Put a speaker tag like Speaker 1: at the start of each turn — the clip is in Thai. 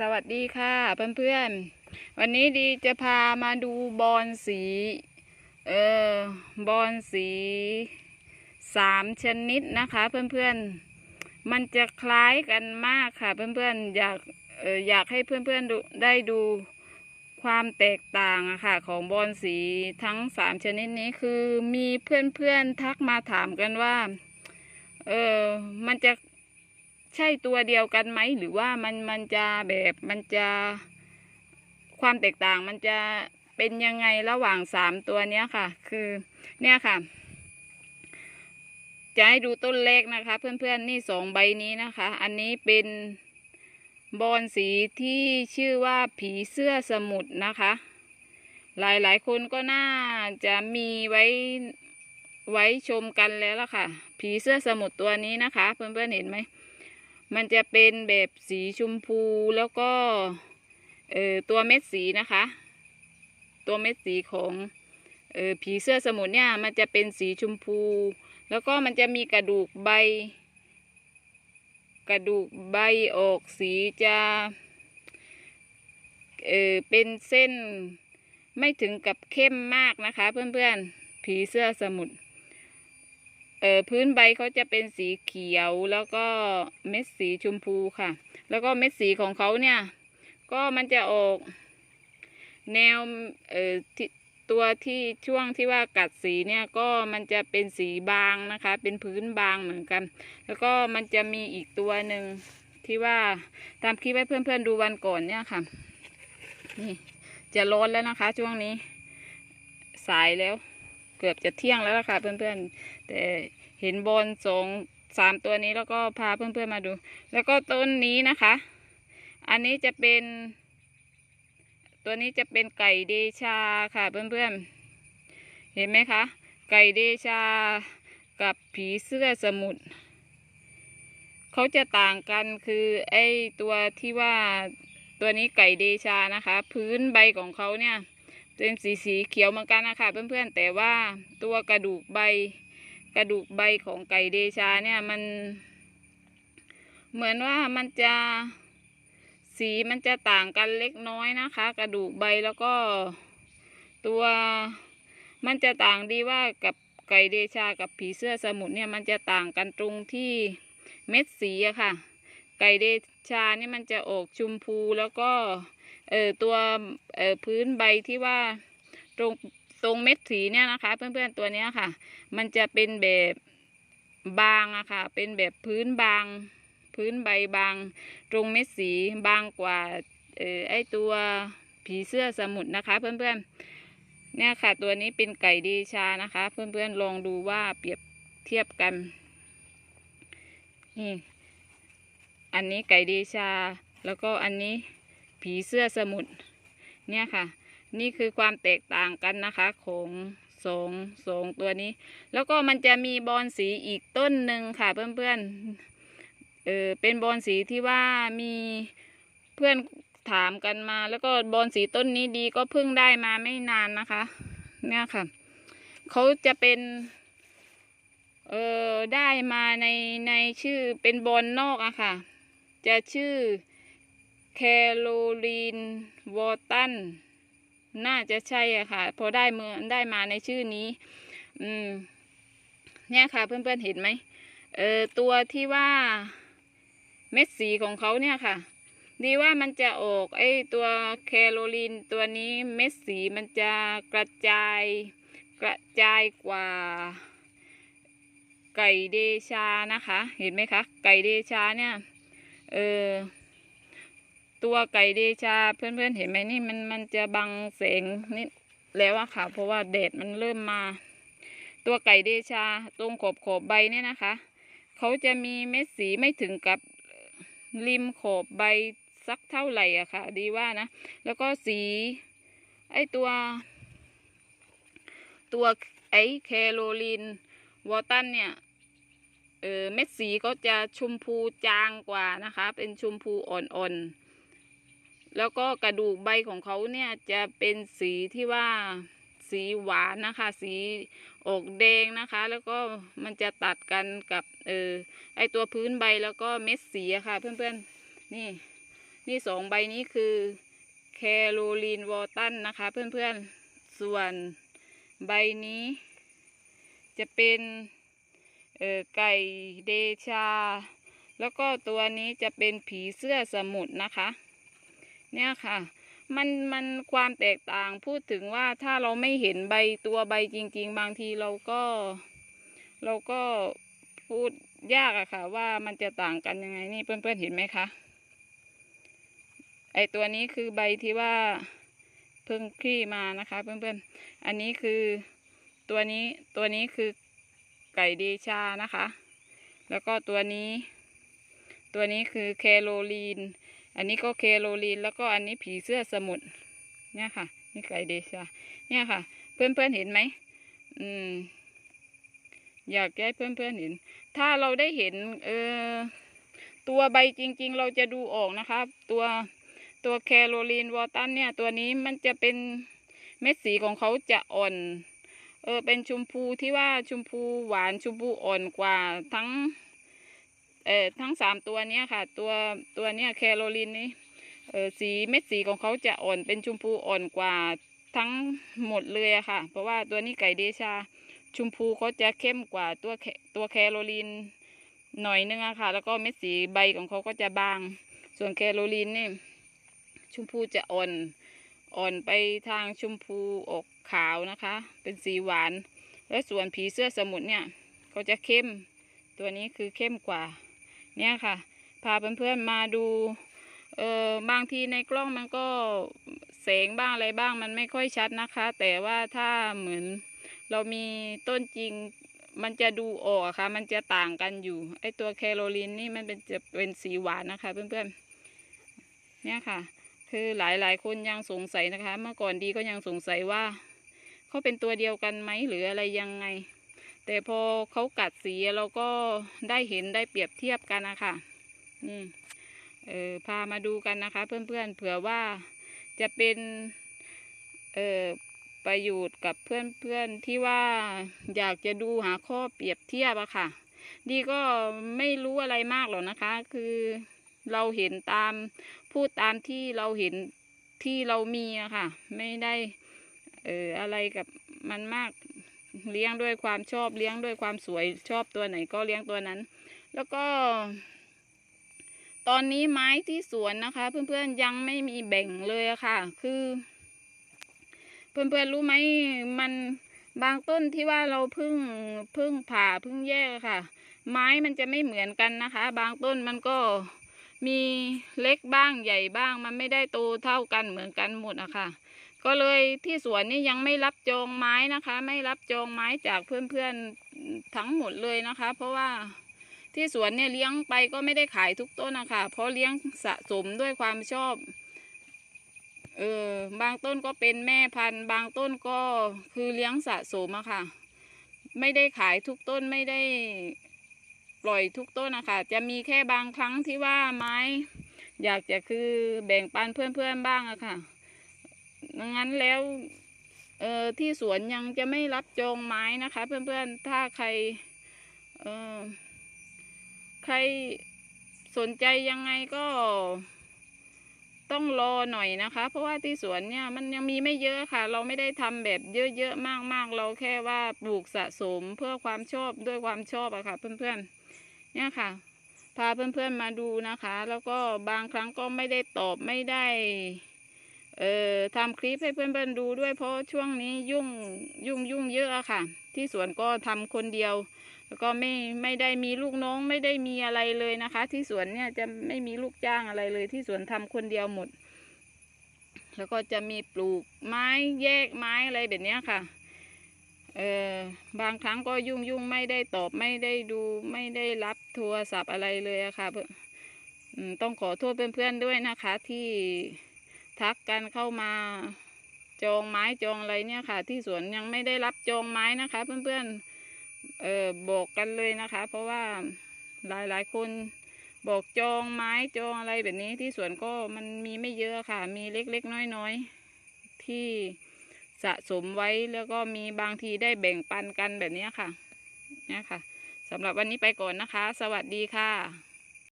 Speaker 1: สวัสดีค่ะเพื่อนๆ วันนี้ดีจะพามาดูบอลสี เออบอลสีสามชนิดนะคะ เพื่อนๆ มันจะคล้ายกันมากค่ะ เพื่อนๆ อยากเอออยากให้เพื่อนๆดูได้ดูความแตกต่างอะค่ะ ของบอลสีทั้งสามชนิดนี้คือมีเพื่อนๆทักมาถามกันว่า เออมันจะ ใช่ตัวเดียวกันไหม หรือว่ามันมันจะแบบมันจะความแตกต่างมันจะเป็นยังไงระหว่างสามตัวเนี้ยค่ะ คือเนี่ยค่ะ จะให้ดูต้นเลขนะคะ เพื่อนๆนี่สองใบนี้นะคะ อันนี้เป็นบอลสีที่ชื่อว่าผีเสื้อสมุทรนะคะ หลายๆคนก็น่าจะมีไว้ไว้ชมกันแล้วล่ะค่ะ ผีเสื้อสมุทรตัวนี้นะคะ เพื่อนๆเห็นไหม มันจะเป็นแบบสีชมพูแล้วก็เอ่อตัวเม็ดสีนะคะ ตัวเม็ดสีของเอ่อผีเสื้อสมุทรเนี่ยมันจะเป็นสีชมพู แล้วก็มันจะมีกระดูกใบ กระดูกใบออกสีจะเออเป็นเส้นไม่ถึงกับเข้มมากนะคะ เพื่อนๆผีเสื้อสมุทร อ่อพื้นใบเขาจะเป็นสีเขียวแล้วก็เม็ดสีชมพูค่ะ แล้วก็เม็ดสีของเขาเนี่ย ก็มันจะออก แนวเอ่อตัวที่ช่วงที่ว่ากัดสีเนี่ยก็มันจะเป็นสีบางนะคะ เป็นพื้นบางเหมือนกัน แล้วก็มันจะมีอีกตัวหนึ่งที่ว่าตามคลิปให้เพื่อนๆดูวันก่อนเนี่ยค่ะ นี่จะร้อนแล้วนะคะช่วงนี้ สายแล้ว กือบจะเที่ยงแล้วล่ะค่ะเพื่อนๆ แต่เห็นบอลสองสามตัวนี้แล้วก็พาเพื่อนๆมาดู แล้วก็ต้นนี้นะคะ อันนี้จะเป็น ตัวนี้จะเป็นไก่เดชาค่ะเพื่อนๆ เห็นไหมคะ ไก่เดชากับผีเสื้อสมุทรเขาจะต่างกันคือไอ้ตัวที่ว่าตัวนี้ไก่เดชานะคะ พื้นใบของเขาเนี่ย เป็นสีสีเขียวเหมือนกันนะคะเพื่อนๆแต่ว่าตัวกระดูกใบ กระดูกใบของไก่เดชาเนี่ยมัน เหมือนว่ามันจะสีมันจะต่างกันเล็กน้อยนะคะ กระดูกใบแล้วก็ตัวมันจะต่างดีว่ากับไก่เดชากับผีเสื้อสมุทรเนี่ยมันจะต่างกันตรงที่เม็ดสีอะค่ะ ไก่เดชานี่มันจะออกชมพูแล้วก็ เอ่อตัวเอ่อพื้นใบที่ว่าตรงตรงเม็ดสีเนี่ยนะคะ เพื่อนๆตัวเนี้ยค่ะ มันจะเป็นแบบบางอะค่ะ เป็นแบบพื้นบาง พื้นใบบาง ตรงเม็ดสีบางกว่าเอ่อไอตัวผีเสื้อสมุทรนะคะ เพื่อนๆเนี่ยค่ะ ตัวนี้เป็นไก่เดชานะคะ เพื่อนๆลองดูว่าเปรียบเทียบกันนี่อันนี้ไก่เดชา แล้วก็อันนี้ ผีเสื้อสมุทรเนี่ยค่ะ นี่คือความแตกต่างกันนะคะของสองสองตัวนี้ แล้วก็มันจะมีบอลสีอีกต้นหนึ่งค่ะเพื่อนๆเออเป็นบอลสีที่ว่ามีเพื่อนถามกันมา แล้วก็บอลสีต้นนี้ดีก็เพิ่งได้มาไม่นานนะคะ เนี่ยค่ะเขาจะเป็นเออได้มาในในชื่อเป็นบอลนอกอะค่ะ จะชื่อ แคโรลีนวอร์ตันน่าจะใช่อะค่ะ พอได้เมือได้มาในชื่อนี้ อืม เนี่ยค่ะเพื่อนๆเห็นไหมเออตัวที่ว่าเม็ดสีของเขาเนี่ยค่ะ ดีว่ามันจะออกไอตัวแคโรลีนตัวนี้เม็ดสีมันจะกระจายกระจายกว่า ไก่เดชานะคะ เห็นไหมคะ ไก่เดชาเนี่ย เออ ตัวไก่เดชา เพื่อนๆเห็นไหมนี่มันมันจะบังแสงนิดแล้วอะค่ะ เพราะว่าแดดมันเริ่มมา ตัวไก่เดชาตรงขอบขอบใบเนี่ยนะคะเขาจะมีเม็ดสีไม่ถึงกับริมขอบใบสักเท่าไหร่อะค่ะ ดีว่านะ แล้วก็สี ไอตัว ตัวไอแคโรลีนวอตันเนี่ยเออเม็ดสีก็จะชมพูจางกว่านะคะ เป็นชมพูอ่อนๆ แล้วก็กระดูกใบของเขาเนี่ยจะเป็นสีที่ว่าสีหวานนะคะ สีออกแดงนะคะ แล้วก็มันจะตัดกันกับเออไอตัวพื้นใบแล้วก็เม็ดสีอะค่ะเพื่อนๆนี่นี่สองใบนี้คือแคโรลีนวอลตันนะคะเพื่อนๆส่วนใบนี้ จะเป็นเออไก่เดชา แล้วก็ตัวนี้จะเป็นผีเสื้อสมุทรนะคะ เนี่ยค่ะ มันมันความแตกต่างพูดถึงว่าถ้าเราไม่เห็นใบตัวใบจริง ๆ บางทีเราก็ เราก็พูดยากอะค่ะ ว่ามันจะต่างกันยังไงนี่เพื่อนๆเห็นไหมคะไอตัวนี้คือใบที่ว่าเพิ่งคลี่มานะคะ เพื่อนๆ อันนี้คือตัวนี้ตัวนี้คือไก่เดชานะคะ แล้วก็ตัวนี้ ตัวนี้คือแคโรลีน อันนี้ก็เคโรลีนแล้วก็อันนี้ผีเสื้อสมุทรเนี่ยค่ะ นี่ไก่เดชาเนี่ยค่ะ เพื่อนเพื่อนๆเห็นไหมอืม อยากให้เพื่อนเพื่อนๆเห็น ถ้าเราได้เห็น เออตัวใบจริง ๆ เราจะดูออกนะคะตัวตัวแคโรลีนวอตันเนี่ย ตัวนี้มันจะเป็นเม็ดสีของเขาจะอ่อน เออเป็นชมพูที่ว่าชมพูหวานชมพูอ่อนกว่าทั้ง เอ่อทั้งสามตัวเนี้ยค่ะ ตัวตัวเนี้ยแคโรลีนนี่เออสีเม็ดสีของเขาจะอ่อนเป็นชมพูอ่อนกว่าทั้งหมดเลยอะค่ะ เพราะว่าตัวนี้ไก่เดชาชมพูเขาจะเข้มกว่าตัวตัวแคโรลีนหน่อยนึงอะค่ะ แล้วก็เม็ดสีใบของเขาก็จะบาง ส่วนแคโรลีนนี่ชมพูจะอ่อนอ่อนไปทางชมพูออกขาวนะคะ เป็นสีหวาน และส่วนผีเสื้อสมุทรเนี่ยก็จะเข้ม ตัวนี้คือเข้มกว่า เนี่ยค่ะ พาเพื่อนๆมาดู เออบางทีในกล้องมันก็แสงบ้างอะไรบ้างมันไม่ค่อยชัดนะคะ แต่ว่าถ้าเหมือนเรามีต้นจริงมันจะดูออกค่ะ มันจะต่างกันอยู่ ไอตัวแคโรลีนนี่มันเป็นจะเป็นสีหวานนะคะ เพื่อนๆ เนี่ยค่ะ คือหลายๆ คนยังสงสัยนะคะ เมื่อก่อนดีก็ยังสงสัยว่าเขาเป็นตัวเดียวกันไหมหรืออะไรยังไง แต่พอเขากัดสีเราก็ได้เห็นได้เปรียบเทียบกันนะคะนี่เออพามาดูกันนะคะ เพื่อนๆเผื่อว่าจะเป็นเออประโยชน์กับเพื่อนๆที่ว่าอยากจะดูหาข้อเปรียบเทียบอะค่ะ ดีก็ไม่รู้อะไรมากหรอกนะคะ คือเราเห็นตามพูดตามที่เราเห็นที่เรามีอะค่ะ ไม่ได้เอออะไรกับมันมาก เลี้ยงด้วยความชอบเลี้ยงด้วยความสวยชอบตัวไหนก็เลี้ยงตัวนั้น แล้วก็ ตอนนี้ไม้ที่สวนนะคะ เพื่อนๆยังไม่มีแบ่งเลยค่ะ คือ เพื่อนๆรู้ไหมมันบางต้นที่ว่าเราพึ่งพึ่งผ่าพึ่งแยกค่ะ ไม้มันจะไม่เหมือนกันนะคะ บางต้นมันก็มีเล็กบ้างใหญ่บ้าง มันไม่ได้โตเท่ากันเหมือนกันหมดอะค่ะ ก็เลยที่สวนนี่ยังไม่รับจองไม้นะคะ ไม่รับจองไม้จากเพื่อนๆทั้งหมดเลยนะคะ เพราะว่าที่สวนเนี่ยเลี้ยงไปก็ไม่ได้ขายทุกต้นนะคะเพราะเลี้ยงสะสมด้วยความชอบเออบางต้นก็เป็นแม่พันธุ์ บางต้นก็คือเลี้ยงสะสมอะค่ะ ไม่ได้ขายทุกต้นไม่ได้ปล่อยทุกต้นนะคะจะมีแค่บางครั้งที่ว่าไม้ อยากจะคือแบ่งปันเพื่อนๆบ้างอะค่ะ งั้นแล้วเออที่สวนยังจะไม่รับจองไม้นะคะ เพื่อนๆถ้าใครเออใครสนใจยังไงก็ต้องรอหน่อยนะคะ เพราะว่าที่สวนเนี่ยมันยังมีไม่เยอะค่ะ เราไม่ได้ทำแบบเยอะๆมากๆ เราแค่ว่าปลูกสะสมเพื่อความชอบด้วยความชอบอะค่ะ เพื่อนๆเนี่ยค่ะ พาเพื่อนๆมาดูนะคะ แล้วก็บางครั้งก็ไม่ได้ตอบไม่ได้ เอ่อทำคลิปให้เพื่อนๆดูด้วยเพราะช่วงนี้ยุ่งยุ่งยุ่งเยอะค่ะ ที่สวนก็ทำคนเดียว แล้วก็ไม่ไม่ได้มีลูกน้องไม่ได้มีอะไรเลยนะคะ ที่สวนเนี่ยจะไม่มีลูกจ้างอะไรเลย ที่สวนทำคนเดียวหมด แล้วก็จะมีปลูกไม้แยกไม้อะไรแบบเนี้ยค่ะเออบางครั้งก็ยุ่งยุ่งไม่ได้ตอบไม่ได้ดูไม่ได้รับโทรศัพท์อะไรเลยอะค่ะเพื่อต้องขอโทษเพื่อนๆด้วยนะคะที่ ทักกันเข้ามา จองไม้จองอะไรเนี่ยค่ะ ที่สวนยังไม่ได้รับจองไม้นะคะ เพื่อนๆเออบอกกันเลยนะคะ เพราะว่าหลายหลายๆคนบอกจองไม้จองอะไรแบบนี้ที่สวนก็มันมีไม่เยอะค่ะ มีเล็กๆน้อยๆที่สะสมไว้แล้วก็มีบางทีได้แบ่งปันกันแบบนี้ค่ะเนี่ยค่ะสำหรับวันนี้ไปก่อนนะคะ สวัสดีค่ะ